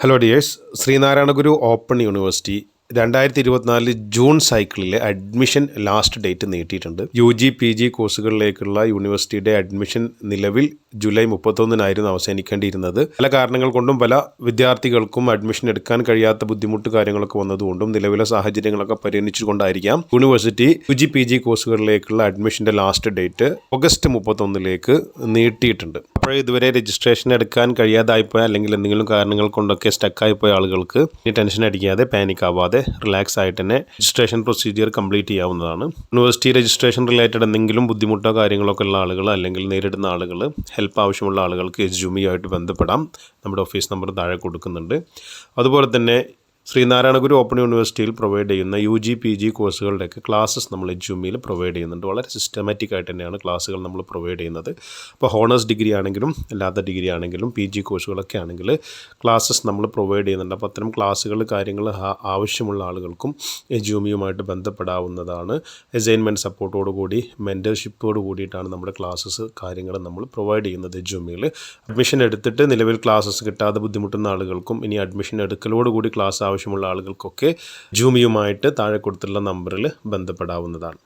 Hello dears Sreenarayana Guru open university രണ്ടായിരത്തി ഇരുപത്തിനാല് June സൈക്കിളിലെ അഡ്മിഷൻ ലാസ്റ്റ് ഡേറ്റ് നീട്ടിയിട്ടുണ്ട്. യു ജി പി ജി കോഴ്സുകളിലേക്കുള്ള യൂണിവേഴ്സിറ്റിയുടെ അഡ്മിഷൻ നിലവിൽ ജൂലൈ മുപ്പത്തൊന്നിനായിരുന്നു അവസാനിക്കേണ്ടിയിരുന്നത്. പല കാരണങ്ങൾ കൊണ്ടും പല വിദ്യാർത്ഥികൾക്കും അഡ്മിഷൻ എടുക്കാൻ കഴിയാത്ത ബുദ്ധിമുട്ട് കാര്യങ്ങളൊക്കെ വന്നതുകൊണ്ടും നിലവിലെ സാഹചര്യങ്ങളൊക്കെ പരിഗണിച്ചുകൊണ്ടായിരിക്കാം university U G P G കോഴ്സുകളിലേക്കുള്ള അഡ്മിഷന്റെ ലാസ്റ്റ് ഡേറ്റ് ഓഗസ്റ്റ് മുപ്പത്തൊന്നിലേക്ക് നീട്ടിയിട്ടുണ്ട്. അപ്പോൾ ഇതുവരെ രജിസ്ട്രേഷൻ എടുക്കാൻ കഴിയാതായിപ്പോയ അല്ലെങ്കിൽ എന്തെങ്കിലും കാരണങ്ങൾ കൊണ്ടൊക്കെ സ്റ്റക്കായിപ്പോയ ആളുകൾക്ക് ഇനി ടെൻഷൻ അടിക്കാതെ പാനിക് ആവാതെ റിലാക്സ് ആയിട്ട് തന്നെ രജിസ്ട്രേഷൻ പ്രൊസീജിയർ കംപ്ലീറ്റ് ചെയ്യാവുന്നതാണ്. യൂണിവേഴ്സിറ്റി രജിസ്ട്രേഷൻ റിലേറ്റഡ് എന്തെങ്കിലും ബുദ്ധിമുട്ടോ കാര്യങ്ങളൊക്കെ ഉള്ള ആളുകൾ അല്ലെങ്കിൽ നേരിടുന്ന ആളുകൾ ഹെൽപ്പ് ആവശ്യമുള്ള ആളുകൾക്ക് ജുമിയുമായിട്ട് ബന്ധപ്പെടാം. നമ്മുടെ ഓഫീസ് നമ്പർ താഴെ കൊടുക്കുന്നുണ്ട്. അതുപോലെ തന്നെ ശ്രീനാരായണ ഗുരു ഓപ്പൺ യൂണിവേഴ്സിറ്റിയിൽ പ്രൊവൈഡ് ചെയ്യുന്ന യു ജി പി ജി കോഴ്സുകളുടെയൊക്കെ ക്ലാസ്സസ് നമ്മൾ ജൂമിയിൽ പ്രൊവൈഡ് ചെയ്യുന്നുണ്ട്. വളരെ സിസ്റ്റമാറ്റിക് ആയിട്ട് തന്നെയാണ് ക്ലാസ്സുകൾ നമ്മൾ പ്രൊവൈഡ് ചെയ്യുന്നത്. ഇപ്പോൾ ഹോണേഴ്സ് ഡിഗ്രി ആണെങ്കിലും അല്ലാത്ത ഡിഗ്രി ആണെങ്കിലും പി ജി കോഴ്സുകളൊക്കെ ആണെങ്കിൽ ക്ലാസ്സസ് നമ്മൾ പ്രൊവൈഡ് ചെയ്യുന്നുണ്ട്. അപ്പോൾ അത്തരം ക്ലാസ്സുകൾ കാര്യങ്ങൾ ആവശ്യമുള്ള ആളുകൾക്കും ജൂമിയുമായിട്ട് ബന്ധപ്പെടാവുന്നതാണ്. അസൈൻമെന്റ് സപ്പോർട്ടോട് കൂടി മെന്റർഷിപ്പോട് കൂടിയിട്ടാണ് നമ്മുടെ ക്ലാസ്സസ് കാര്യങ്ങൾ നമ്മൾ പ്രൊവൈഡ് ചെയ്യുന്നത് ജൂമിയിൽ അഡ്മിഷൻ എടുത്തിട്ട് നിലവിൽ ക്ലാസ്സസ് കിട്ടാതെ ബുദ്ധിമുട്ടുന്ന ആളുകൾക്കും ഇനി അഡ്മിഷൻ എടുക്കലോട് കൂടി ക്ലാസ് ആവശ്യമുള്ള ആളുകൾക്കൊക്കെ ജൂമിയുമായിട്ട് താഴെ കൊടുത്തിട്ടുള്ള നമ്പറിൽ ബന്ധപ്പെടാവുന്നതാണ്.